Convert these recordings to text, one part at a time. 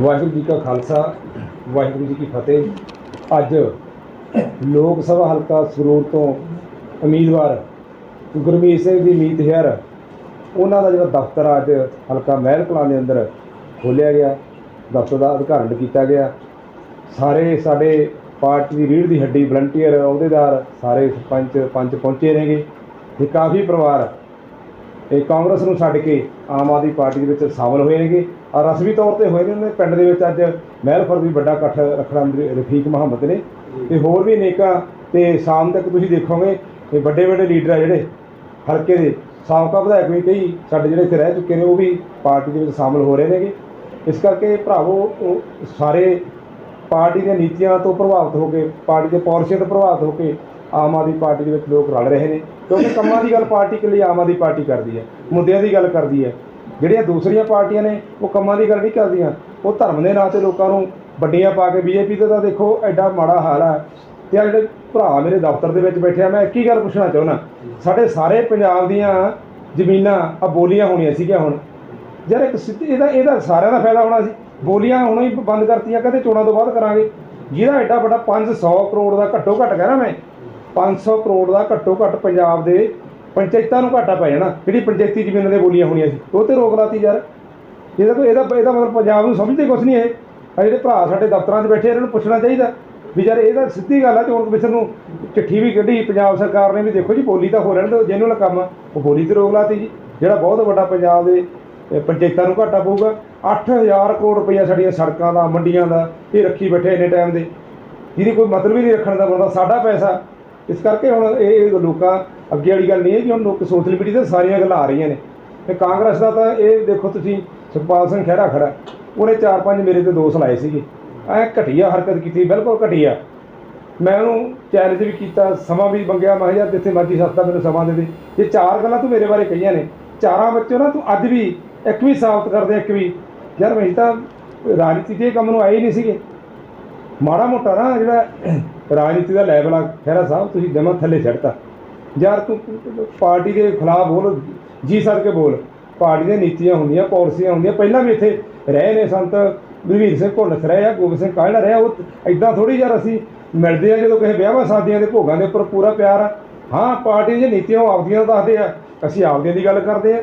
ਵਾਹਿਗੁਰੂ ਜੀ ਕਾ ਖਾਲਸਾ, ਵਾਹਿਗੁਰੂ ਜੀ ਕੀ ਫਤਿਹ। ਅੱਜ ਲੋਕ ਸਭਾ ਹਲਕਾ ਸਰੂਰ ਤੋਂ ਉਮੀਦਵਾਰ ਗੁਰਮੀਤ ਸਿੰਘ ਦੀ ਮੀਤ ਹੈਰ ਉਹਨਾਂ ਦਾ ਜਿਹੜਾ ਦਫ਼ਤਰ ਆ ਅੱਜ ਹਲਕਾ ਮਹਿਲ ਕਲਾਂ ਦੇ ਅੰਦਰ ਖੋਲ੍ਹਿਆ ਗਿਆ। ਦਫ਼ਤਰ ਦਾ ਉਦਘਾਟਨ ਕੀਤਾ ਗਿਆ। ਸਾਰੇ ਸਾਡੇ ਪਾਰਟੀ ਦੀ ਰੀੜ੍ਹ ਦੀ ਹੱਡੀ ਵਲੰਟੀਅਰ ਅਹੁਦੇਦਾਰ, ਸਾਰੇ ਸਰਪੰਚ ਪੰਚ ਪਹੁੰਚੇ ਨੇਗੇ ਤੇ ਕਾਫੀ ਪਰਿਵਾਰ ਇਹ ਕਾਂਗਰਸ ਨੂੰ ਛੱਡ ਕੇ ਆਮ ਆਦਮੀ ਪਾਰਟੀ ਦੇ ਵਿੱਚ ਸ਼ਾਮਲ ਹੋਏ ਨੇਗੇ। ਔਰ ਰਸਮੀ ਤੌਰ ਤੇ ਹੋਏ ਨੇ ਉਹਨਾਂ। ਦੇ ਪਿੰਡ ਦੇ ਵਿੱਚ ਅੱਜ ਮਹਿਲਫਰ ਵੀ ਵੱਡਾ ਇਕੱਠ ਰੱਖਣਾ ਰਫੀਕ ਮੁਹੰਮਦ ਨੇ। ਤੇ ਹੋਰ ਵੀ ਅਨੇਕਾਂ ਤੇ ਸ਼ਾਮ ਤੱਕ ਤੁਸੀਂ ਦੇਖੋਗੇ ਕਿ ਵੱਡੇ ਵੱਡੇ ਲੀਡਰ ਆ ਜਿਹੜੇ, ਹਲਕੇ ਦੇ ਸਾਬਕਾ ਵਿਧਾਇਕ ਵੀ ਕਈ ਸਾਡੇ ਜਿਹੜੇ ਇੱਥੇ ਰਹਿ ਚੁੱਕੇ ਨੇ, ਉਹ ਵੀ ਪਾਰਟੀ ਦੇ ਵਿੱਚ ਸ਼ਾਮਲ ਹੋ ਰਹੇ ਨੇਗੇ। ਇਸ ਕਰਕੇ ਭਰਾਵੋ ਸਾਰੇ ਪਾਰਟੀ ਦੀਆਂ ਨੀਤੀਆਂ ਤੋਂ ਪ੍ਰਭਾਵਿਤ ਹੋ ਕੇ, ਪਾਰਟੀ ਦੇ ਪਾਲਿਸੀਆਂ ਤੋਂ ਪ੍ਰਭਾਵਿਤ ਹੋ ਕੇ ਆਮ ਆਦਮੀ ਪਾਰਟੀ ਦੇ ਵਿੱਚ ਲੋਕ ਰਲ ਰਹੇ ਨੇ, ਕਿਉਂਕਿ ਕੰਮਾਂ ਦੀ ਗੱਲ ਪਾਰਟੀ ਇਕੱਲੀ ਆਮ ਆਦਮੀ ਪਾਰਟੀ ਕਰਦੀ ਹੈ, ਮੁੱਦਿਆਂ ਦੀ ਗੱਲ ਕਰਦੀ ਹੈ। ਜਿਹੜੀਆਂ ਦੂਸਰੀਆਂ ਪਾਰਟੀਆਂ ਨੇ, ਉਹ ਕੰਮਾਂ ਦੀ ਗੱਲ ਨਹੀਂ ਕਰਦੀਆਂ। ਉਹ ਧਰਮ ਦੇ ਨਾਂ ਤੇ ਲੋਕਾਂ ਨੂੰ ਵੱਡੀਆਂ ਪਾ ਕੇ ਬੀਜੇਪੀ ਦਾ ਤਾਂ ਦੇਖੋ, ਐਡਾ ਮਾੜਾ ਹਾਲ ਆ। ਤੇ ਆ ਜਿਹੜੇ ਭਰਾ ਮੇਰੇ ਦਫ਼ਤਰ ਦੇ ਵਿੱਚ ਬੈਠੇ ਆ, ਮੈਂ ਇੱਕ ਹੀ ਗੱਲ ਪੁੱਛਣਾ ਚਾਹੁੰਦਾ। ਸਾਡੇ ਸਾਰੇ ਪੰਜਾਬ ਦੀਆਂ ਜ਼ਮੀਨਾਂ ਆ, ਬੋਲੀਆਂ ਹੋਣੀਆਂ ਸੀਗੀਆਂ ਹੁਣ। ਯਾਰ ਇੱਕ ਇਹਦਾ ਇਹਦਾ ਸਾਰਿਆਂ ਦਾ ਫਾਇਦਾ ਹੋਣਾ ਸੀ। ਬੋਲੀਆਂ ਹੁਣ ਹੀ ਬੰਦ ਕਰਤੀਆਂ, ਕਦੇ ਚੋਣਾਂ ਤੋਂ ਬਾਅਦ ਕਰਾਂਗੇ। ਜਿਹਦਾ ਐਡਾ ਵੱਡਾ 500 ਕਰੋੜ ਦਾ ਘੱਟੋ ਘੱਟ ਕਹਿਣਾ ਮੈਂ। 500 ਕਰੋੜ ਦਾ ਘੱਟੋ ਘੱਟ ਪੰਜਾਬ ਦੇ ਪੰਚਾਇਤਾਂ ਨੂੰ ਘਾਟਾ ਪੈ ਜਾਣਾ। ਜਿਹੜੀ ਪੰਚਾਇਤੀ ਜ਼ਮੀਨਾਂ ਦੇ ਬੋਲੀਆਂ ਹੋਣੀਆਂ ਸੀ, ਉਹ ਤੇ ਰੋਕ ਲਾਤੀ ਯਾਰ। ਇਹਦਾ ਕੋਈ ਇਹਦਾ ਇਹਦਾ ਮਤਲਬ ਪੰਜਾਬ ਨੂੰ ਸਮਝਦੇ ਕੁਛ ਨਹੀਂ ਇਹ। ਆ ਜਿਹੜੇ ਭਰਾ ਸਾਡੇ ਦਫ਼ਤਰਾਂ 'ਚ ਬੈਠੇ, ਇਹਨਾਂ ਨੂੰ ਪੁੱਛਣਾ ਚਾਹੀਦਾ। ਵੀ ਯਾਰ ਇਹਦਾ ਸਿੱਧੀ ਗੱਲ ਆ, ਚੋਣ ਕਮਿਸ਼ਨ ਨੂੰ ਚਿੱਠੀ ਵੀ ਕੱਢੀ, ਪੰਜਾਬ ਸਰਕਾਰ ਨੇ ਵੀ ਦੇਖੋ ਜੀ, ਬੋਲੀ ਤਾਂ ਹੋ ਰਹਿਣ ਦਿਓ, ਜਿਹਨੂੰ ਕੰਮ ਆ, ਉਹ ਬੋਲੀ ਤੇ ਰੋਕ ਲਾਤੀ ਜੀ। ਜਿਹੜਾ ਬਹੁਤ ਵੱਡਾ ਪੰਜਾਬ ਦੇ ਪੰਚਾਇਤਾਂ ਨੂੰ ਘਾਟਾ ਪਊਗਾ। 8000 ਕਰੋੜ ਰੁਪਈਆ ਸਾਡੀਆਂ ਸੜਕਾਂ ਦਾ, ਮੰਡੀਆਂ ਦਾ, ਇਹ ਰੱਖੀ ਬੈਠੇ ਇੰਨੇ ਟਾਈਮ ਦੇ। ਜਿਹਦੀ ਕੋਈ ਮਤਲਬ ਹੀ ਨਹੀਂ ਰੱਖਣ ਦਾ ਬੰਦਾ, ਸਾਡਾ ਪੈਸਾ ਇਸ ਕਰਕੇ ਹੁਣ ਇਹ ਲੋਕਾਂ ਅੱਗੇ ਵਾਲੀ ਗੱਲ ਨਹੀਂ ਹੈ ਕਿ ਹੁਣ ਲੋਕ ਸੋਸ਼ਲ ਮੀਡੀਆ ਤੇ ਸਾਰੀਆਂ ਗੱਲਾਂ ਆ ਰਹੀਆਂ ਨੇ। ਤੇ ਕਾਂਗਰਸ ਦਾ ਤਾਂ ਇਹ ਦੇਖੋ ਤੁਸੀਂ, ਸੁਖਪਾਲ ਸਿੰਘ ਖਹਿਰਾ ਖੜਾ ਉਹਨੇ ਚਾਰ ਪੰਜ ਮੇਰੇ ਤੇ ਦੋਸ਼ ਲਾਏ ਸੀਗੇ। ਐ ਘਟੀਆ ਹਰਕਤ ਕੀਤੀ, ਬਿਲਕੁਲ ਘਟੀਆ। ਮੈਂ ਉਹਨੂੰ ਚੈਲੰਜ ਵੀ ਕੀਤਾ, ਸਮਾਂ ਵੀ ਮੰਗਿਆ, ਮੈਂ ਕਿਹਾ ਯਾਰ ਜਿੱਥੇ ਮਰਜ਼ੀ ਸਸਤਾ ਮੈਨੂੰ ਸਮਾਂ ਦੇ ਦੇ। ਇਹ ਚਾਰ ਗੱਲਾਂ ਤੂੰ ਮੇਰੇ ਬਾਰੇ ਕਹੀਆਂ ਨੇ। ਚਾਰਾਂ ਵਿੱਚੋਂ ਨਾ ਤੂੰ ਅੱਜ ਵੀ ਇੱਕ ਵੀ ਸਾਬਤ ਕਰਦੇ ਇੱਕ ਵੀ ਯਾਰ ਮੈਂ ਤਾਂ ਰਾਜਨੀਤੀ ਦੇ ਕੰਮ ਨੂੰ ਆਏ ਹੀ ਨਹੀਂ ਸੀਗੇ। ਮਾੜਾ ਮੋਟਾ ਨਾ ਜਿਹੜਾ ਰਾਜਨੀਤੀ ਦਾ ਲੈਵਲ ਆ, ਖਹਿਰਾ ਸਾਹਿਬ, ਤੁਸੀਂ ਜਮਾ ਥੱਲੇ ਛੱਡਤਾ। ਯਾਰ ਤੂੰ ਪਾਰਟੀ ਦੇ ਖਿਲਾਫ ਬੋਲ, ਜੀ ਸਰ ਕੇ ਬੋਲ। ਪਾਰਟੀ ਦੀਆਂ ਨੀਤੀਆਂ ਹੁੰਦੀਆਂ, ਪਾਲਿਸੀਆਂ ਹੁੰਦੀਆਂ, ਪਹਿਲਾਂ ਵੀ ਇੱਥੇ ਰਹੇ ਨੇ ਸੰਤ ਬਲਵੀਰ ਸਿੰਘ ਭੁੱਲਥ ਰਹੇ ਆ, ਗੋਬਿੰਦ ਸਿੰਘ ਕਾਹੜਾ ਰਿਹਾ ਉਹ ਐਦਾਂ ਥੋੜੀ ਯਾਰ ਅਸੀਂ ਮਿਲਦੇ ਆ ਜਦੋਂ ਕਿਸੇ ਵਿਆਹਾਂ ਸ਼ਾਦੀਆਂ ਦੇ ਭੋਗਾਂ ਦੇ ਉੱਪਰ ਪੂਰਾ ਪਿਆਰ ਆ। ਹਾਂ, ਪਾਰਟੀ ਦੀਆਂ ਨੀਤੀਆਂ ਉਹ ਆਪਦੀਆਂ ਦੱਸਦੇ ਆ, ਅਸੀਂ ਆਪਦੀਆਂ ਦੀ ਗੱਲ ਕਰਦੇ ਆ।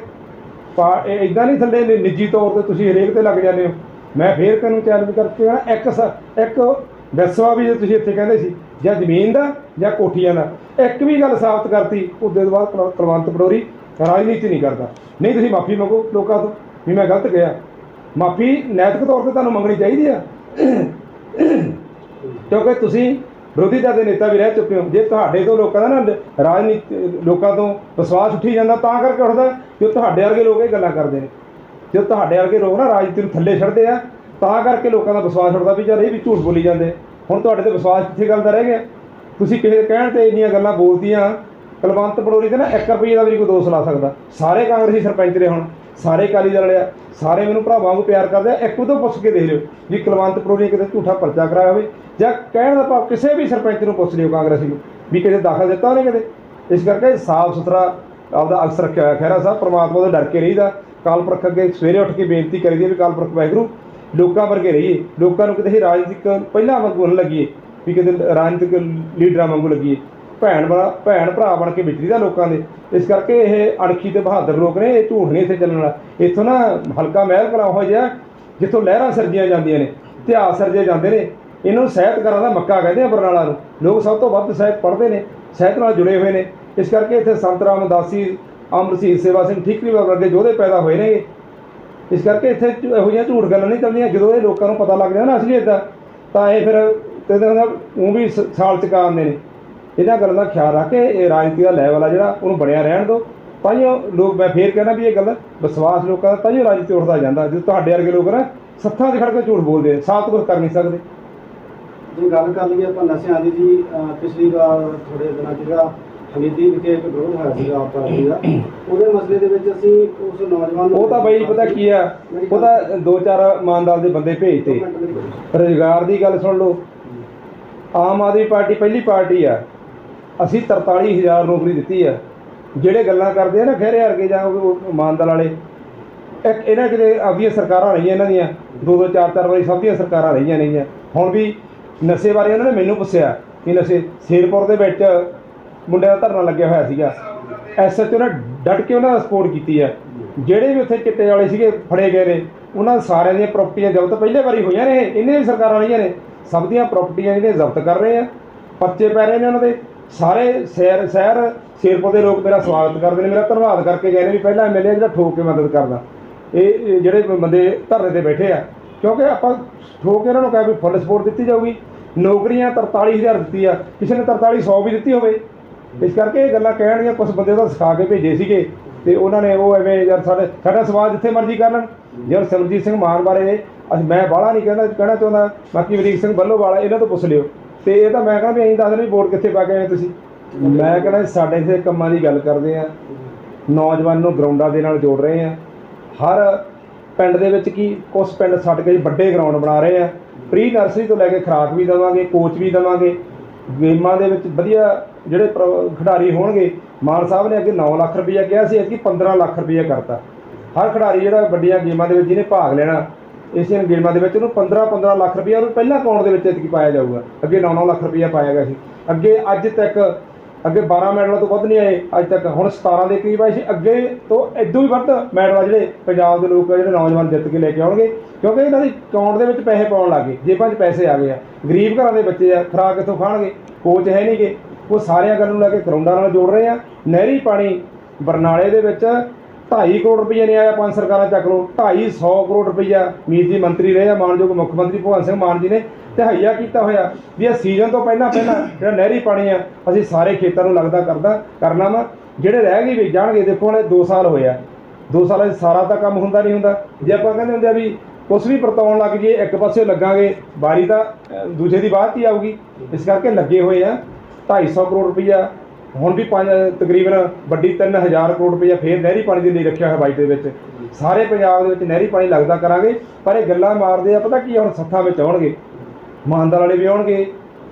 ਪਾ, ਇਹ ਇਦਾਂ ਨਹੀਂ ਥੱਲੇ ਨਿੱਜੀ ਤੌਰ ਤੇ ਤੁਸੀਂ ਹਰੇਕ ਤੇ ਲੱਗ ਜਾਂਦੇ ਹੋ। ਮੈਂ ਫੇਰ ਤੈਨੂੰ ਚੈਲੰਜ ਕਰਕੇ ਨਾ ਇੱਕ ਸ- ਇੱਕ ਦੱਸਵਾ ਵੀ ਜੇ ਤੁਸੀਂ ਇੱਥੇ ਕਹਿੰਦੇ ਸੀ, ਜਾਂ ਜ਼ਮੀਨ ਦਾ, ਜਾਂ ਕੋਠੀਆਂ ਦਾ। ਇੱਕ ਵੀ ਗੱਲ ਸਾਬਤ ਕਰਤੀ, ਉਹਦੇ ਤੋਂ ਬਾਅਦ ਕੁਲਵੰਤ ਪਟੋਰੀ ਰਾਜਨੀਤੀ ਨਹੀਂ ਕਰਦਾ। ਨਹੀਂ, ਤੁਸੀਂ ਮਾਫੀ ਮੰਗੋ ਲੋਕਾਂ ਤੋਂ, ਵੀ ਮੈਂ ਗਲਤ ਗਿਆ। ਮਾਫੀ ਨੈਤਿਕ ਤੌਰ ਤੇ ਤੁਹਾਨੂੰ ਮੰਗਣੀ ਚਾਹੀਦੀ ਆ। ਕਿਉਂਕਿ ਤੁਸੀਂ ਵਿਰੋਧੀ ਦਲ ਦੇ ਨੇਤਾ ਵੀ ਰਹਿ ਚੁੱਕੇ ਹੋ। ਜੇ ਤੁਹਾਡੇ ਤੋਂ ਲੋਕਾਂ ਦਾ ਨਾ ਰਾਜਨੀਤੀ, ਲੋਕਾਂ ਤੋਂ ਵਿਸ਼ਵਾਸ ਉੱਠੀ ਜਾਂਦਾ, ਤਾਂ ਕਰਕੇ ਉੱਠਦਾ ਕਿ ਤੁਹਾਡੇ ਵਰਗੇ ਲੋਕ ਇਹ ਗੱਲਾਂ ਕਰਦੇ ਨੇ। ਜੇ ਤੁਹਾਡੇ ਵਰਗੇ ਲੋਕ ਨਾ ਰਾਜਨੀਤੀ ਨੂੰ ਥੱਲੇ ਛੱਡਦੇ ਆ ਤਾਂ ਕਰਕੇ ਲੋਕਾਂ ਦਾ ਵਿਸ਼ਵਾਸ ਉੱਠਦਾ ਵੀ ਯਾਰ ਇਹ ਵੀ ਝੂਠ ਬੋਲੀ ਜਾਂਦੇ। ਹੁਣ ਤੁਹਾਡੇ ਤੇ ਵਿਸ਼ਵਾਸ ਕਿੱਥੇ ਗੱਲ ਦਾ ਰਹਿ ਗਿਆ। ਤੁਸੀਂ ਕਿਸੇ ਕਹਿਣ ਤੇ ਇੰਨੀਆਂ ਗੱਲਾਂ ਬੋਲਦੀਆਂ ਕੁਲਵੰਤ ਪਟੋਰੀ ਤੇ ਨਾ 1 ਰੁਪਏ ਦਾ ਵੀ ਕੋਈ ਦੋਸ਼ ਲਾ ਸਕਦਾ। ਸਾਰੇ ਕਾਂਗਰਸੀ ਸਰਪੰਚ ਨੇ ਹੁਣ, ਸਾਰੇ ਅਕਾਲੀ ਦਲ ਆ, ਸਾਰੇ ਮੈਨੂੰ ਭਰਾਵਾਂ ਨੂੰ ਪਿਆਰ ਕਰਦੇ ਆ, ਇੱਕ ਉਦੋਂ ਪੁੱਛ ਕੇ ਦੇਖ ਲਿਓ ਵੀ ਕੁਲਵੰਤ ਪਟੋਰੀ ਨੇ ਕਿਤੇ ਝੂਠਾ ਪਰਚਾ ਕਰਾਇਆ ਹੋਵੇ ਜਾਂ ਕਹਿਣ ਦਾ ਭਾਵ ਕਿਸੇ ਵੀ ਸਰਪੰਚ ਨੂੰ ਪੁੱਛ ਲਿਓ ਕਾਂਗਰਸੀ ਨੂੰ ਵੀ ਕਿਤੇ ਦਾਖਲ ਦਿੱਤਾ ਉਹਨੇ ਕਿਤੇ। ਇਸ ਕਰਕੇ ਸਾਫ਼ ਸੁਥਰਾ ਆਪਦਾ ਅਕਸਰ ਰੱਖਿਆ ਹੋਇਆ ਖਹਿਰਾ ਸਾਹਿਬ, ਪ੍ਰਮਾਤਮਾ ਤੋਂ ਡਰ ਕੇ ਰਹੀਦਾ। ਕਾਲ ਪੁਰਖ ਅੱਗੇ ਸਵੇਰੇ ਉੱਠ ਕੇ ਬੇਨਤੀ ਕਰੀਦੀ ਹੈ ਵੀ ਕਾਲ ਪੁਰਖ ਵਾਹਿਗੁਰੂ ਲੋਕਾਂ ਵਰਗੇ ਰਹੀਏ, ਲੋਕਾਂ ਨੂੰ ਕਿਤੇ ਹੀ ਰਾਜਨੀਤਿਕ ਪਹਿਲਾਂ ਵਾਂਗੂ ਨਾ ਲੱਗੀਏ, ਵੀ ਕਿਤੇ ਰਾਜਨੀਤਿਕ ਲੀਡਰਾਂ ਵਾਂਗੂ ਲੱਗੀਏ। ਭੈਣ ਵਾਲਾ ਭੈਣ ਭਰਾ ਬਣ ਕੇ ਵਿਚਰੀਦਾ ਲੋਕਾਂ ਦੇ। ਇਸ ਕਰਕੇ ਇਹ ਅਣਖੀ ਤੇ ਬਹਾਦਰ ਲੋਕ ਨੇ, ਇਹ ਝੂਠ ਨਹੀਂ ਇੱਥੇ ਚੱਲਣ ਵਾਲਾ। ਇੱਥੋਂ ਨਾ ਹਲਕਾ ਮਹਿਲ ਕਲਾ ਹੋ ਜਿਹਾ, ਜਿੱਥੋਂ ਲਹਿਰਾਂ ਸਰਜੀਆਂ ਜਾਂਦੀਆਂ ਨੇ ਇਤਿਹਾਸ ਸਰਜੇ ਜਾਂਦੇ ਨੇ। ਇਹਨਾਂ ਨੂੰ ਸਾਹਿਤਕਾਰਾਂ ਦਾ ਮੱਕਾ ਕਹਿੰਦੇ ਆ ਬਰਨਾਲਾ ਨੂੰ। ਲੋਕ ਸਭ ਤੋਂ ਵੱਧ ਸਾਹਿਤ ਪੜ੍ਹਦੇ ਨੇ, ਸਾਹਿਤ ਨਾਲ ਜੁੜੇ ਹੋਏ ਨੇ। ਇਸ ਕਰਕੇ ਇੱਥੇ ਸੰਤ ਰਾਮਦਾਸੀ, ਅਮਰਸੀਰ ਸੇਵਾ ਸਿੰਘ ਠੀਕਰੀ ਵਰਗੇ ਯੋਧੇ ਪੈਦਾ ਹੋਏ ਨੇ ਇਸ ਕਰਕੇ ਇੱਥੇ ਝ- ਇਹੋ ਜਿਹੀਆਂ ਝੂਠ ਗੱਲਾਂ ਨਹੀਂ ਚੱਲਦੀਆਂ। ਜਦੋਂ ਇਹ ਲੋਕਾਂ ਨੂੰ ਪਤਾ ਲੱਗ ਜਾਂਦਾ ਨਾ ਅਸਲੀਅਤ ਦਾ, ਤਾਂ ਇਹ ਫਿਰ ਤੇ ਦਾ ਉਹ ਵੀ ਸ- ਸਾਲ ਚਕਾ ਆਉਂਦੇ ਨੇ। ਇਹਨਾਂ ਗੱਲਾਂ ਦਾ ਖਿਆਲ ਰੱਖ ਕੇ ਇਹ ਰਾਜਨੀਤੀ ਦਾ ਲੈਵਲ ਆ ਜਿਹੜਾ, ਉਹਨੂੰ ਬਣਿਆ ਰਹਿਣ ਦਿਓ। ਉਹ ਲੋਕ ਮੈਂ ਫੇਰ ਕਹਿੰਦਾ ਵੀ ਇਹ ਗੱਲ ਵਿਸ਼ਵਾਸ ਲੋਕਾਂ ਦਾ ਤਾਂ ਤਾਂਹੀਓ ਰਾਜਨੀਤੀ ਉੱਠਦਾ ਜਾਂਦਾ। ਜੇ ਤੁਹਾਡੇ ਵਰਗੇ ਲੋਕ ਨਾ ਸੱਥਾਂ 'ਤੇ ਖੜ ਕੇ ਝੂਠ ਬੋਲਦੇ ਆ ਸਾਫ਼ ਕੁਝ ਕਰ ਨਹੀਂ ਸਕਦੇ। ਜੇ ਗੱਲ ਕਰ ਲਈਏ ਆਪਾਂ ਨਸ਼ਿਆਂ ਦੀ ਜੀ, ਅਹ ਪਿਛਲੀ ਵਾਰ ਥੋੜੇ ਦਿਨਾਂ 'ਚ ਜਿਹੜਾ ਹਮੀਦੀ ਵਿਖੇ ਇੱਕ ਵਿਰੋਧ ਹੋਇਆ ਸੀਗਾ ਆਪ ਪਾਰਟੀ ਦਾ ਉਹਦੇ ਮਸਲੇ ਦੇ ਵਿੱਚ ਅਸੀਂ ਉਸ ਨੌਜਵਾਨ ਨੂੰ ਉਹ ਤਾਂ ਬਈ ਪਤਾ ਕੀ ਆ? ਉਹ ਤਾਂ ਦੋ ਚਾਰ ਇਮਾਨਦਾਰ ਦੇ ਬੰਦੇ ਭੇਜਤੇ। ਰੁਜ਼ਗਾਰ ਦੀ ਗੱਲ ਸੁਣ ਲਓ। ਆਮ ਆਦਮੀ ਪਾਰਟੀ ਪਹਿਲੀ ਪਾਰਟੀ ਆ। ਅਸੀਂ 43000 ਨੌਕਰੀ ਦਿੱਤੀ ਆ। ਜਿਹੜੇ ਗੱਲਾਂ ਕਰਦੇ ਆ ਨਾ ਖਹਿਰੇ ਵਰਗੇ ਜਾਂ ਉਹ ਇਮਾਨਦਾਰ ਵਾਲੇ ਇੱਕ ਇਹਨਾਂ ਕਿਤੇ ਆਪਦੀਆਂ ਸਰਕਾਰਾਂ ਰਹੀਆਂ ਇਹਨਾਂ ਦੀਆਂ। ਦੋ ਦੋ ਚਾਰ ਚਾਰ ਵਾਰੀ ਸਭ ਦੀਆਂ ਸਰਕਾਰਾਂ ਰਹੀਆਂ ਨੇਗੀਆਂ। ਹੁਣ ਵੀ ਨਸ਼ੇ ਬਾਰੇ ਉਹਨਾਂ ਨੇ ਮੈਨੂੰ ਪੁੱਛਿਆ ਕਿ ਨਸ਼ੇ ਸ਼ੇਰਪੁਰ ਦੇ ਵਿੱਚ ਮੁੰਡਿਆਂ ਦਾ ਧਰਨਾ ਲੱਗਿਆ ਹੋਇਆ ਸੀਗਾ। ਐਸਐਚਓ ਨੇ ਡਟ ਕੇ ਉਹਨਾਂ ਦਾ ਸਪੋਰਟ ਕੀਤੀ ਹੈ। ਜਿਹੜੇ ਵੀ ਉੱਥੇ ਚਿੱਟੇ ਵਾਲੇ ਸੀਗੇ ਫੜੇ ਗਏ ਨੇ। ਉਹਨਾਂ ਸਾਰਿਆਂ ਦੀਆਂ ਪ੍ਰਾਪਰਟੀਆਂ ਜ਼ਬਤ ਪਹਿਲੇ ਵਾਰੀ ਹੋਈਆਂ ਨੇ ਇਹ, ਇਹਨੇ ਵੀ ਸਰਕਾਰਾਂ ਰਹੀਆਂ ਨੇ। ਸਭ ਦੀਆਂ ਪ੍ਰਾਪਰਟੀਆਂ ਜਿਹੜੀਆਂ ਜ਼ਬਤ ਕਰ ਰਹੇ ਆ। ਪਰਚੇ ਪੈ ਰਹੇ ਨੇ ਉਹਨਾਂ ਦੇ। ਸਾਰੇ ਸ਼ਹਿਰ ਸ਼ਹਿਰ ਸ਼ੇਰਪੁਰ ਦੇ ਲੋਕ ਮੇਰਾ ਸਵਾਗਤ ਕਰਦੇ ਨੇ। ਮੇਰਾ ਧੰਨਵਾਦ ਕਰਕੇ ਗਏ ਨੇ ਵੀ ਪਹਿਲਾਂ ਐਮਐਲਏ ਜਿਹੜਾ ਠੋਕ ਕੇ ਮਦਦ ਕਰਦਾ। ਇਹ ਜਿਹੜੇ ਬੰਦੇ ਧਰਨੇ ਤੇ ਬੈਠੇ ਆ। ਕਿਉਂਕਿ ਆਪਾਂ ਠੋਕ ਕੇ ਇਹਨਾਂ ਨੂੰ ਕਹਿ ਵੀ ਫੁੱਲ ਸਪੋਰਟ ਦਿੱਤੀ ਜਾਊਗੀ। ਨੌਕਰੀਆਂ 43000 ਦਿੱਤੀ ਆ। ਕਿਸੇ ਨੇ 4300 ਵੀ ਦਿੱਤੀ ਹੋਵੇ। ਇਸ ਕਰਕੇ ਇਹ ਗੱਲਾਂ ਕਹਿਣੀਆਂ ਕੁਝ ਬੰਦੇ ਤਾਂ ਸਿਖਾ ਕੇ ਭੇਜੇ ਸੀਗੇ ਤੇ ਉਹਨਾਂ ਨੇ ਉਹ ਐਵੇਂ ਯਾਰ ਸਾਡੇ ਸਾਡਾ ਸਵਾਲ ਜਿੱਥੇ ਮਰਜ਼ੀ ਕਰ ਲੈਣ। ਯਾਰ ਸਿਮਰਜੀਤ ਸਿੰਘ ਮਾਨ ਬਾਰੇ ਅਸੀਂ ਮੈਂ ਬਾਹਲਾ ਨਹੀਂ ਕਹਿੰਦਾ, ਕਹਿਣਾ ਚਾਹੁੰਦਾ, ਬਾਕੀ ਅਮਰੀਕ ਸਿੰਘ ਬੱਲੋ ਵਾਲਾ ਇਹਨਾਂ ਤੋਂ ਪੁੱਛ ਲਿਓ। ਤੇ ਇਹ ਤਾਂ ਮੈਂ ਕਹਿੰਦਾ ਵੀ ਅਸੀਂ ਦੱਸ ਦਿੰਦੇ ਵੀ ਵੋਟ ਕਿੱਥੇ ਪਾ ਕੇ ਆਏ ਤੁਸੀਂ। ਮੈਂ ਕਹਿੰਦਾ ਸਾਡੇ ਇੱਥੇ ਕੰਮਾਂ ਦੀ ਗੱਲ ਕਰਦੇ ਆ। ਨੌਜਵਾਨ ਨੂੰ ਗਰਾਊਂਡਾਂ ਦੇ ਨਾਲ ਜੋੜ ਰਹੇ ਆ। ਹਰ ਪਿੰਡ ਦੇ ਵਿੱਚ ਕੀ ਉਸ ਪਿੰਡ ਛੱਡ ਕੇ ਵੱਡੇ ਗਰਾਊਂਡ ਬਣਾ ਰਹੇ ਆ। ਪ੍ਰੀ ਨਰਸਰੀ ਤੋਂ ਲੈ ਕੇ ਖੁਰਾਕ ਵੀ ਦੇਵਾਂਗੇ ਕੋਚ ਵੀ ਦੇਵਾਂਗੇ। ਗੇਮਾਂ ਦੇ ਵਿੱਚ ਵਧੀਆ ਜਿਹੜੇ ਖਿਡਾਰੀ ਹੋਣਗੇ, ਮਾਨ ਸਾਹਿਬ ਨੇ ਅੱਗੇ 9 ਲੱਖ ਰੁਪਈਆ ਕਿਹਾ ਸੀ ਅੱਗੇ 15 ਲੱਖ ਰੁਪਈਆ ਕਰਤਾ। ਹਰ ਖਿਡਾਰੀ ਜਿਹੜਾ ਵੱਡੀਆਂ ਗੇਮਾਂ ਦੇ ਵਿੱਚ ਜਿਹਨੇ ਭਾਗ ਲੈਣਾ, ਏਸ਼ੀਅਨ ਗੇਮਾਂ ਦੇ ਵਿੱਚ ਉਹਨੂੰ 15 15 ਲੱਖ ਰੁਪਈਆ ਉਹਨੂੰ ਪਹਿਲਾਂ ਅਕਾਊਂਟ ਦੇ ਵਿੱਚ ਐਤਕੀ ਪਾਇਆ ਜਾਊਗਾ। ਅੱਗੇ 9 9 ਲੱਖ ਰੁਪਈਆ ਪਾਇਆ ਗਿਆ ਸੀ। ਅੱਗੇ ਅੱਜ ਤੱਕ ਅੱਗੇ 12 ਮੈਡਲਾਂ ਤੋਂ ਵੱਧ ਨਹੀਂ ਆਏ, ਅੱਜ ਤੱਕ। ਹੁਣ 17 ਦੇ ਕਰੀਬ ਆਏ ਸੀ। ਅੱਗੇ ਤੋਂ ਇਦੋਂ ਵੀ ਵੱਧ ਮੈਡਲ ਆ ਜਿਹੜੇ ਪੰਜਾਬ ਦੇ ਲੋਕ ਆ, ਜਿਹੜੇ ਨੌਜਵਾਨ ਜਿੱਤ ਕੇ ਲੈ ਕੇ ਆਉਣਗੇ। ਕਿਉਂਕਿ ਇਹਨਾਂ ਦੀ ਅਕਾਊਂਟ ਦੇ ਵਿੱਚ ਪੈਸੇ ਪਾਉਣ ਲੱਗੇ ਜੇਬਾਂ 'ਚ ਪੈਸੇ ਆ ਗਏ ਆ। ਗਰੀਬ ਘਰਾਂ ਦੇ ਬੱਚੇ ਆ, ਖਰਾਕ ਕਿੱਥੋਂ ਖਾਣਗੇ। ਕੋਚ ਹੈ ਨਹੀਂਗੇ। ਉਹ ਸਾਰਿਆਂ ਗੱਲ ਨੂੰ ਲੈ ਕੇ ਗਰਾਊਂਡਾਂ ਨਾਲ ਜੋੜ ਰਹੇ ਆ। ਨਹਿਰੀ ਪਾਣੀ ਬਰਨਾਲੇ ਦੇ ਵਿੱਚ 2.5 ਕਰੋੜ ਰੁਪਏ ਨਹੀਂ ਆਇਆ। ਪੰਜ ਸਰਕਾਰਾਂ ਚੱਕ ਲਓ। 250 ਕਰੋੜ ਰੁਪਈਆ ਮੀਤ ਜੀ ਮੰਤਰੀ ਰਹੇ ਆ। ਮਾਨਯੋਗ ਮੁੱਖ ਮੰਤਰੀ ਭਗਵੰਤ ਸਿੰਘ ਮਾਨ ਜੀ ਨੇ। ਤਿਹਾਈਆ ਕੀਤਾ ਹੋਇਆ। ਵੀ ਇਹ ਸੀਜ਼ਨ ਤੋਂ ਪਹਿਲਾਂ ਪਹਿਲਾਂ ਜਿਹੜਾ ਨਹਿਰੀ ਪਾਣੀ ਆ, ਅਸੀਂ ਸਾਰੇ ਖੇਤਾਂ ਨੂੰ ਲੱਗਦਾ ਕਰਦਾ ਕਰਨਾ ਵਾ। ਜਿਹੜੇ ਰਹਿ ਗਏ ਵੀ ਜਾਣਗੇ, ਦੇਖੋ ਹਲੇ 2 ਸਾਲ ਹੋਏ ਆ। 2 ਸਾਲਾਂ 'ਚ ਸਾਰਾ ਤਾਂ ਕੰਮ ਹੁੰਦਾ ਨਹੀਂ ਹੁੰਦਾ। ਜੇ ਆਪਾਂ ਕਹਿੰਦੇ ਹੁੰਦੇ ਆ ਵੀ ਕੁਛ ਵੀ ਪਰਤਾਉਣ ਲੱਗ ਜੇ ਇੱਕ ਪਾਸੇ ਲੱਗਾਂਗੇ ਬਾਰੀ ਤਾਂ ਦੂਜੇ ਦੀ ਬਾਅਦ 'ਚ ਹੀ ਆਊਗੀ। ਇਸ ਕਰਕੇ ਲੱਗੇ ਹੋਏ ਆ। 250 ਕਰੋੜ ਰੁਪਈਆ, ਹੁਣ ਵੀ ਪੰਜ, ਤਕਰੀਬਨ ਵੱਡੀ 3000 ਕਰੋੜ ਰੁਪਈਆ ਫੇਰ ਨਹਿਰੀ ਪਾਣੀ ਦੇ ਲਈ ਰੱਖਿਆ ਹੋਇਆ ਬਾਈਟ ਦੇ ਵਿੱਚ। ਸਾਰੇ ਪੰਜਾਬ ਦੇ ਵਿੱਚ ਨਹਿਰੀ ਪਾਣੀ ਲੱਗਦਾ ਕਰਾਂਗੇ। ਪਰ ਇਹ ਗੱਲਾਂ ਮਾਰਦੇ ਆ, ਪਤਾ ਕੀ ਹੁਣ ਸੱਥਾਂ ਵਿੱਚ ਆਉਣਗੇ। ਮਾਨਦਾਰ ਵਾਲੇ ਵੀ ਆਉਣਗੇ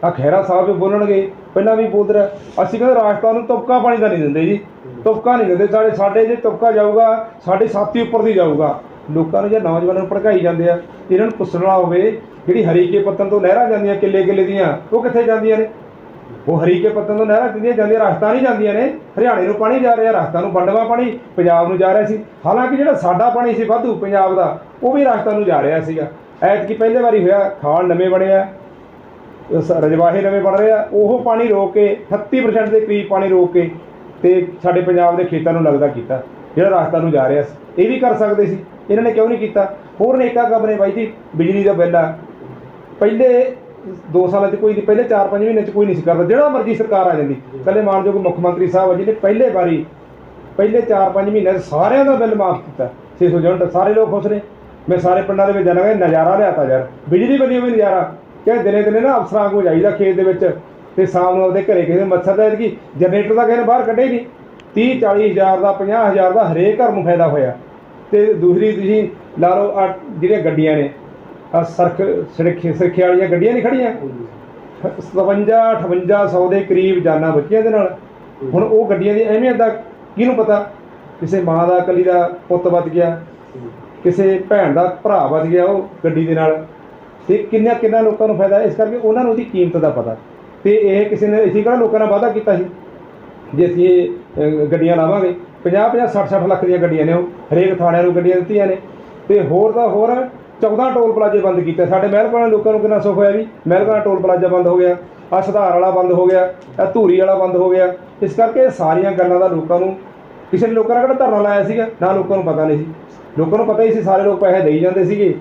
ਆ ਖਹਿਰਾ ਸਾਹਿਬ ਵੀ ਬੋਲਣਗੇ, ਪਹਿਲਾਂ ਵੀ ਬੋਲਦੇ ਰਹੇ। ਅਸੀਂ ਕਹਿੰਦੇ ਰਾਜਸਥਾਨ ਨੂੰ ਤੁਪਕਾ ਪਾਣੀ ਦਾ ਨਹੀਂ ਦਿੰਦੇ ਜੀ। ਤੁਪਕਾ ਨਹੀਂ ਦਿੰਦੇ, ਸਾਡੇ ਸਾਡੇ ਜੇ ਤੁਪਕਾ ਜਾਊਗਾ, ਸਾਡੇ ਸਾਥੀ ਉੱਪਰ ਦੀ ਜਾਊਗਾ। ਲੋਕਾਂ ਨੂੰ ਜੇ ਨੌਜਵਾਨਾਂ ਨੂੰ ਭੜਕਾਈ ਜਾਂਦੇ ਆ, ਇਹਨਾਂ ਨੂੰ ਪੁੱਛਣਾ ਹੋਵੇ, ਜਿਹੜੀ ਹਰੀਕੇ ਪੱਤਨ ਤੋਂ ਨਹਿਰਾਂ ਜਾਂਦੀਆਂ ਕਿੱਲੇ ਕਿੱਲੇ ਦੀਆਂ, ਉਹ ਕਿੱਥੇ ਜਾਂਦੀਆਂ ਨੇ? ਉਹ ਹਰੀਕੇ ਪੱਤਨ ਤੋਂ ਨਹਿਰਾਂ ਕਿੰਨੀਆਂ ਜਾਂਦੀਆਂ? ਰਾਜਸਥਾਨ ਹੀ ਜਾਂਦੀਆਂ ਨੇ। ਹਰਿਆਣੇ ਨੂੰ ਪਾਣੀ ਜਾ ਰਿਹਾ, ਰਾਜਸਥਾਨ ਨੂੰ ਵੰਡਵਾ ਪਾਣੀ, ਪੰਜਾਬ ਨੂੰ ਜਾ ਰਿਹਾ ਸੀ। ਹਾਲਾਂਕਿ ਜਿਹੜਾ ਸਾਡਾ ਪਾਣੀ ਸੀ ਵਾਧੂ ਪੰਜਾਬ ਦਾ, ਉਹ ਵੀ ਰਾਜਸਥਾਨ ਨੂੰ ਜਾ ਰਿਹਾ ਸੀਗਾ। ਐਤਕੀ ਪਹਿਲੇ ਵਾਰੀ ਹੋਇਆ, ਖਾਲ ਨਵੇਂ ਬਣਿਆ ਉਸ ਰਜਵਾਹੇ ਨਵੇਂ ਬਣ ਰਹੇ ਆ, ਉਹ ਪਾਣੀ ਰੋਕ ਕੇ 38% ਦੇ ਕਰੀਬ ਪਾਣੀ ਰੋਕ ਕੇ ਤੇ ਸਾਡੇ ਪੰਜਾਬ ਦੇ ਖੇਤਾਂ ਨੂੰ ਲੱਗਦਾ ਕੀਤਾ, ਜਿਹੜਾ ਰਸਤਾ ਨੂੰ ਜਾ ਰਿਹਾ ਸੀ। ਇਹ ਵੀ ਕਰ ਸਕਦੇ ਸੀ, ਇਹਨਾਂ ਨੇ ਕਿਉਂ ਨਹੀਂ ਕੀਤਾ? ਹੋਰ ਨੇਕਾ ਕੰਮ ਨੇ ਬਾਈ ਜੀ ਬਿਜਲੀ ਦਾ ਬਿੱਲ ਆ। ਪਹਿਲੇ 2 ਸਾਲਾਂ 'ਚ ਕੋਈ ਨਹੀਂ, ਪਹਿਲੇ 4-5 ਮਹੀਨੇ 'ਚ ਕੋਈ ਨਹੀਂ ਸੀ ਕਰਦਾ, ਜਿਹੜਾ ਮਰਜ਼ੀ ਸਰਕਾਰ ਆ ਜਾਂਦੀ। ਕੱਲੇ ਮਾਨਯੋਗ ਮੁੱਖ ਮੰਤਰੀ ਸਾਹਿਬ ਆ ਜਿਹਨੇ ਪਹਿਲੇ ਵਾਰੀ, ਪਹਿਲੇ 4-5 ਮਹੀਨੇ 'ਚ ਸਾਰਿਆਂ ਦਾ ਬਿੱਲ ਮਾਫ ਕੀਤਾ। 600 ਯੂਨਿਟ ਸਾਰੇ ਲੋਕ ਖੁਸ਼ ਨੇ। ਮੈਂ ਸਾਰੇ ਪਿੰਡਾਂ ਦੇ ਵਿੱਚ ਜਾਣਾ ਨਜ਼ਾਰਾ ਲਿਆਤਾ ਯਾਰ, ਬਿਜਲੀ ਬਣੀ ਹੋਈ ਨਜ਼ਾਰਾ ਕਿ ਦਿਨੇ ਦਿਨੇ ਨਾ ਅਫਸਰਾਂ ਕੋ ਜਾਈਦਾ ਖੇਤ ਦੇ ਵਿੱਚ ਤੇ ਸ਼ਾਮ ਨੂੰ ਆਪਦੇ ਘਰੇ ਕਿਸੇ ਮੱਛਰ ਦਾ ਕਿ ਜਨਰੇਟਰ ਦਾ ਕਿਸੇ ਨੇ ਬਾਹਰ ਕੱਢੇ ਹੀ ਨਹੀਂ। 30 40 ਹਜ਼ਾਰ ਦਾ 50 ਹਜ਼ਾਰ ਦਾ ਹਰੇਕ ਘਰ ਨੂੰ ਫਾਇਦਾ ਹੋਇਆ। ਤੇ ਦੂਸਰੀ ਤੁਸੀਂ ਲਾ ਲਓ ਆਹ ਜਿਹੜੀਆਂ ਗੱਡੀਆਂ ਨੇ ਆ ਸਰਖ ਸਿਰਖੇ ਸਿਰਖੇ ਵਾਲੀਆਂ ਗੱਡੀਆਂ ਨਹੀਂ ਖੜੀਆਂ 57 5800 ਦੇ ਕਰੀਬ ਜਾਨਾਂ ਬੱਚੀਆਂ ਦੇ ਨਾਲ। ਹੁਣ ਉਹ ਗੱਡੀਆਂ ਦੀ ਅਹਿਮੀਅਤ ਦਾ ਕਿਹਨੂੰ ਪਤਾ? ਕਿਸੇ ਮਾਂ ਦਾ ਇਕੱਲੀ ਦਾ ਪੁੱਤ ਵੱਜ ਗਿਆ। ਕਿਸੇ ਭੈਣ ਦਾ ਭਰਾ ਵੱਜ ਗਿਆ ਉਹ ਗੱਡੀ ਦੇ ਨਾਲ, ਤੇ ਕਿੰਨਾ ਕਿੰਨਾ ਲੋਕਾਂ ਨੂੰ ਫਾਇਦਾ, ਇਸ ਕਰਕੇ ਉਹਨਾਂ ਨੂੰ ਉਹਦੀ ਕੀਮਤ ਦਾ ਪਤਾ। ਤੇ ਇਹ ਕਿਸੇ ਨੇ ਅਸੀਂ ਕਿਹੜਾ ਲੋਕਾਂ ਨਾਲ ਵਾਅਦਾ ਕੀਤਾ ਸੀ? ਜੇ ਅਸੀਂ ਇਹ ਗੱਡੀਆਂ ਲਾਵਾਂਗੇ 50 50 60 60 ਲੱਖ ਦੀਆਂ ਗੱਡੀਆਂ ਨੇ ਉਹ, ਹਰੇਕ ਥਾਣਿਆਂ ਨੂੰ ਗੱਡੀਆਂ ਦਿੱਤੀਆਂ ਨੇ। ਤੇ ਹੋਰ ਦਾ ਹੋਰ 14 ਟੋਲ ਪਲਾਜ਼ੇ ਬੰਦ ਕੀਤੇ। ਸਾਡੇ ਮਹਿਲਪੁਰ ਲੋਕਾਂ ਨੂੰ ਕਿੰਨਾ ਸੁੱਖ ਹੋਇਆ ਵੀ ਮਹਿਲਪੁਰ ਟੋਲ ਪਲਾਜ਼ਾ ਬੰਦ ਹੋ ਗਿਆ ਆ ਸੁਧਾਰ ਵਾਲਾ ਬੰਦ ਹੋ ਗਿਆ ਆ ਧੂਰੀ ਵਾਲਾ ਬੰਦ ਹੋ ਗਿਆ। ਇਸ ਕਰਕੇ ਸਾਰੀਆਂ ਗੱਲਾਂ ਦਾ ਲੋਕਾਂ ਨੂੰ ਕਿਸੇ ਨੇ ਲੋਕਾਂ ਨੇ ਕਿਹੜਾ ਧਰਨਾ ਲਾਇਆ ਸੀਗਾ? ਨਾ ਲੋਕਾਂ ਨੂੰ ਪਤਾ ਨਹੀਂ ਸੀ। ਲੋਕਾਂ ਨੂੰ ਪਤਾ ਹੀ ਸੀ, ਸਾਰੇ ਲੋਕ ਪੈਸੇ ਦੇਈ ਜਾਂਦੇ ਸੀਗੇ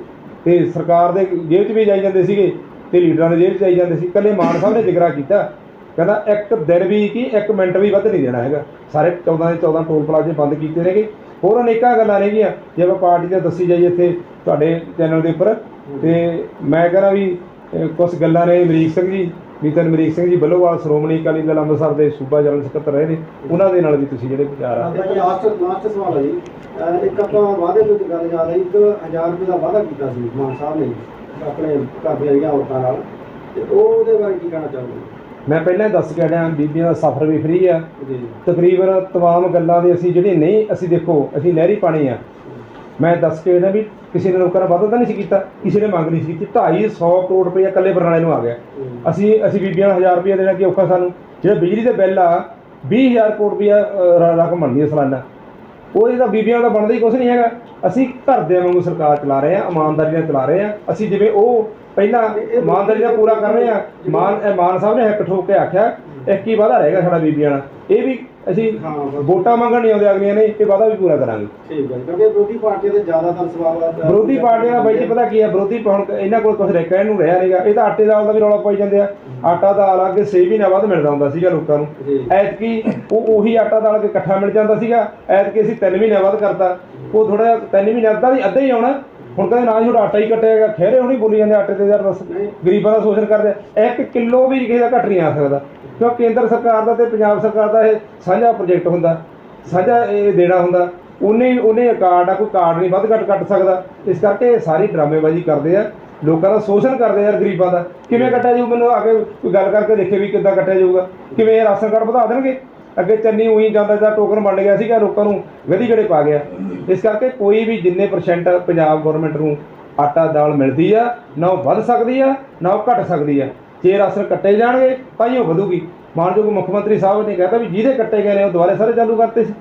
ਤੇ ਸਰਕਾਰ ਦੇ ਜੇਬ 'ਚ ਵੀ ਜਾਈ ਜਾਂਦੇ ਸੀਗੇ ਤੇ ਲੀਡਰਾਂ ਦੇ ਜੇਬ 'ਚ ਜਾਈ ਜਾਂਦੇ ਸੀ। ਕੱਲੇ ਮਾਨ ਸਾਹਿਬ ਨੇ ਜ਼ਿਕਰਾ ਕੀਤਾ। ਕਹਿੰਦਾ, ਇੱਕ ਦਿਨ ਵੀ ਕੀ, ਇੱਕ ਮਿੰਟ ਵੀ ਵੱਧ ਨਹੀਂ ਦੇਣਾ ਹੈਗਾ। ਸਾਰੇ 14 ਦੇ 14 ਟੋਲ ਪਲਾਜ਼ੇ ਬੰਦ ਕੀਤੇ ਨੇਗੇ। ਹੋਰ ਅਨੇਕਾਂ ਗੱਲਾਂ ਨੇਗੀਆਂ। ਜੇ ਆਪਾਂ ਪਾਰਟੀ ਦਾ ਦੱਸੀ ਜਾਈਏ ਇੱਥੇ ਤੁਹਾਡੇ ਚੈਨਲ ਦੇ ਉੱਪਰ, ਤੇ ਮੈਂ ਕਹਿੰਦਾ ਵੀ ਕੁਝ ਗੱਲਾਂ ਨੇ ਅਮਰੀਕ ਸਿੰਘ ਜੀ ਮੀਤਨ ਅਮਰੀਕ ਸਿੰਘ ਜੀ ਬੱਲੋਵਾਲ ਸ਼੍ਰੋਮਣੀ ਅਕਾਲੀ ਦਲ ਅੰਮ੍ਰਿਤਸਰ ਦੇ ਸੂਬਾ ਜਨਰਲ ਸਕੱਤਰ ਰਹੇ ਨੇ। ਉਹਨਾਂ ਦੇ ਨਾਲ ਵੀ ਤੁਸੀਂ ਜਿਹੜੇ ਵਿਚਾਰ ਆ। ਇੱਕ ਲਾਸਟ ਲਾਸਟ ਸਵਾਲ ਹੈ ਜੀ। ਅਹ ਇੱਕ ਆਪਾਂ ਵਾਅਦੇ ਵਿੱਚ ਗੱਲ ਯਾਦ ਹੈ। 1000 ਰੁਪਏ ਦਾ ਵਾਅਦਾ ਕੀਤਾ ਸੀ ਮਾਨ ਸਾਹਿਬ ਨੇ ਆਪਣੇ ਘਰ ਦੀਆਂ ਜਿਹੜੀਆਂ ਔਰਤਾਂ ਨਾਲ। ਤੇ ਉਹ ਉਹਦੇ ਬਾਰੇ ਕੀ ਕਹਿਣਾ ਚਾਹੋਗੇ? ਮੈਂ ਪਹਿਲਾਂ ਦੱਸ ਕੇ ਹਟਿਆ ਬੀਬੀਆਂ ਦਾ ਸਫ਼ਰ ਵੀ ਫ੍ਰੀ ਆ। ਤਕਰੀਬਨ ਤਮਾਮ ਗੱਲਾਂ ਦੇ ਅਸੀਂ ਜਿਹੜੇ ਨਹੀਂ ਅਸੀਂ ਦੇਖੋ ਅਸੀਂ ਨਹਿਰੀ ਪਾਣੀ ਆ। ਮੈਂ ਦੱਸ ਕੇ ਨਾ ਵੀ ਕਿਸੇ ਨੇ ਲੋਕਾਂ ਨੇ ਵਾਅਦਾ ਤਾਂ ਨਹੀਂ ਸੀ ਕੀਤਾ ਕਿਸੇ ਨੇ ਮੰਗ ਨਹੀਂ ਸੀ ਕੀਤੀ। 250 ਕਰੋੜ ਰੁਪਏ ਇਕੱਲੇ ਬਰਨਾਲੇ ਨੂੰ ਆ ਗਿਆ। ਅਸੀਂ ਅਸੀਂ ਬੀਬੀਆਂ ਨੂੰ 1000 ਰੁਪਏ ਦੇਣਾ ਕੀ ਔਖਾ ਸਾਨੂੰ? ਜਿਹੜਾ ਬਿਜਲੀ ਦੇ ਬਿੱਲ ਆ 20000 ਕਰੋੜ ਰੁਪਏ ਰਕਮ ਬਣਦੀ ਹੈ ਸਾਲਾਨਾ। ਉਹ ਇਹਦਾ ਬੀਬੀਆਂ ਦਾ ਬਣਦਾ ਹੀ ਕੁਝ ਨਹੀਂ ਹੈਗਾ। ਅਸੀਂ ਘਰਦਿਆਂ ਵਾਂਗੂ ਸਰਕਾਰ ਚਲਾ ਰਹੇ ਹਾਂ ਇਮਾਨਦਾਰੀ ਨਾਲ ਚਲਾ ਰਹੇ ਹਾਂ ਅਸੀਂ ਜਿਵੇਂ ਉਹ ਪਹਿਲਾਂ ਇਮਾਨਦਾਰੀ ਨਾਲ ਪੂਰਾ ਕਰ ਰਹੇ ਹਾਂ ਮਾਨ ਮਾਨ ਸਾਹਿਬ ਨੇ ਇੱਕ ਠੋਕ ਕੇ ਆਖਿਆ ਇੱਕ ਹੀ ਵਾਅਦਾ ਰਹੇਗਾ ਸਾਡਾ ਬੀਬੀਆਂ ਨਾਲ। ਇਹ ਵੀ ਅਸੀਂ ਹਾਂ, ਬਸ। ਵੋਟਾਂ ਮੰਗਣ ਨਹੀਂ ਆਉਂਦੇ ਅਗਲੀਆਂ ਨੇ ਇਹ ਵਾਅਦਾ ਵੀ ਪੂਰਾ ਕਰਾਂਗੇ। ਠੀਕ ਹੈ ਕਿਉਂਕਿ ਵਿਰੋਧੀ ਪਾਰਟੀਆਂ ਦੇ ਜ਼ਿਆਦਾਤਰ ਸਵਾਲ ਵਿਰੋਧੀ ਪਾਰਟੀਆਂ ਦਾ ਬਾਈ ਜੀ ਪਤਾ ਕੀ ਹੈ ਵਿਰੋਧੀ ਹੁਣ ਇਹਨਾਂ ਕੋਲ ਕੁਝ ਰਹਿ ਕਹਿਣ ਨੂੰ ਰਿਹਾ ਨਹੀਂਗਾ ਇਹ ਤਾਂ ਆਟੇ ਦਾਲ ਦਾ ਵੀ ਰੌਲਾ ਪਾਈ ਜਾਂਦੇ ਆ। ਆਟਾ ਦਾਲ ਅੱਗੇ 6 ਮਹੀਨਾ ਬਾਅਦ ਮਿਲਦਾ ਹੁੰਦਾ ਸੀਗਾ ਲੋਕਾਂ ਨੂੰ। ਜੀ। ਐਤਕੀ ਉਹ ਉਹੀ ਆਟਾ ਦਾਲ ਕੇ ਇਕੱਠਾ ਮਿਲ ਜਾਂਦਾ ਸੀਗਾ। ਐਤਕੀ ਅਸੀਂ 3 ਮਹੀਨਿਆਂ ਬਾਅਦ ਕਰਤਾ। ਉਹ ਥੋੜਾ ਜਿਹਾ 3 ਮਹੀਨੇ ਅੱਧਾ ਦੀ ਅੱਧਾ ਹੀ ਆਉਣਾ। ਹੁਣ ਕਹਿੰਦੇ ਨਾ ਜੀ ਤੁਹਾਡਾ ਆਟਾ ਹੀ ਕੱਟਿਆਗਾ ਖੇਰੇ ਹੁਣੀ ਬੋਲੀ ਜਾਂਦੇ ਆਟੇ ਤੇ ਯਾਰ ਨਹੀਂ। ਗਰੀਬਾਂ ਦਾ ਸ਼ੋਸ਼ਣ ਕਰਦੇ। ਇੱਕ ਕਿਲੋ ਵੀ ਕਿਸੇ ਦਾ ਘੱਟ ਨਹੀਂ ਆ ਸਕਦਾ। ਕਿਉਂ ਕੇਂਦਰ ਸਰਕਾਰ ਦਾ ਤੇ ਪੰਜਾਬ ਸਰਕਾਰ ਦਾ ਇਹ ਸਾਂਝਾ ਪ੍ਰੋਜੈਕਟ ਹੁੰਦਾ, ਸਾਂਝਾ ਇਹ ਦੇਣਾ ਹੁੰਦਾ ਉਹਨੇ ਉਹਨੇ ਕਾਰਡ ਆ, ਕੋਈ ਕਾਰਡ ਨਹੀਂ, ਵੱਧ ਘੱਟ ਕੱਟ ਸਕਦਾ। ਇਸ ਕਰਕੇ ਇਹ ਸਾਰੀ ਡਰਾਮੇਬਾਜ਼ੀ ਕਰਦੇ ਆ, ਲੋਕਾਂ ਦਾ ਸ਼ੋਸ਼ਣ ਕਰਦੇ ਆ, ਗਰੀਬਾਂ ਦਾ। ਕਿਵੇਂ ਕੱਟਿਆ ਜਾਊ ਮੈਨੂੰ ਆ ਕੇ ਕੋਈ ਗੱਲ ਕਰਕੇ ਦੇਖੇ ਵੀ ਕਿੱਦਾਂ ਕੱਟਿਆ ਜਾਊਗਾ? ਕਿਵੇਂ ਇਹ ਰਾਸ਼ਨ ਕਾਰਡ ਵਧਾ ਦੇਣਗੇ? ਅੱਗੇ ਚੰਨੀ ਉਹੀ ਜਾਂਦਾ ਜਾਂ ਟੋਕਨ ਬਣ ਗਿਆ ਸੀਗਾ, ਲੋਕਾਂ ਨੂੰ ਗਦੀ ਗੜੇ ਪਾ ਗਿਆ। ਇਸ ਕਰਕੇ ਕੋਈ ਵੀ ਜਿੰਨੇ ਪਰਸੈਂਟ ਪੰਜਾਬ ਗਵਰਨਮੈਂਟ ਨੂੰ ਆਟਾ ਦਾਲ ਮਿਲਦੀ ਆ, ਨਾ ਉਹ ਵੱਧ ਸਕਦੀ ਆ, ਨਾ ਉਹ ਘਟ ਸਕਦੀ ਆ। ਜੇ ਰਾਸ਼ਨ ਕੱਟੇ ਜਾਣਗੇ, ਤਾਂ ਹੀ ਉਹ ਵਧੂਗੀ। ਮਾਨਯੋਗ ਮੁੱਖ ਮੰਤਰੀ ਸਾਹਿਬ ਨੇ ਕਹਿਤਾ ਵੀ ਜਿਹਦੇ ਕੱਟੇ ਗਏ ਨੇ, ਉਹ ਦੁਬਾਰੇ ਸਾਰੇ ਚਾਲੂ ਕਰਤੇ ਸੀ।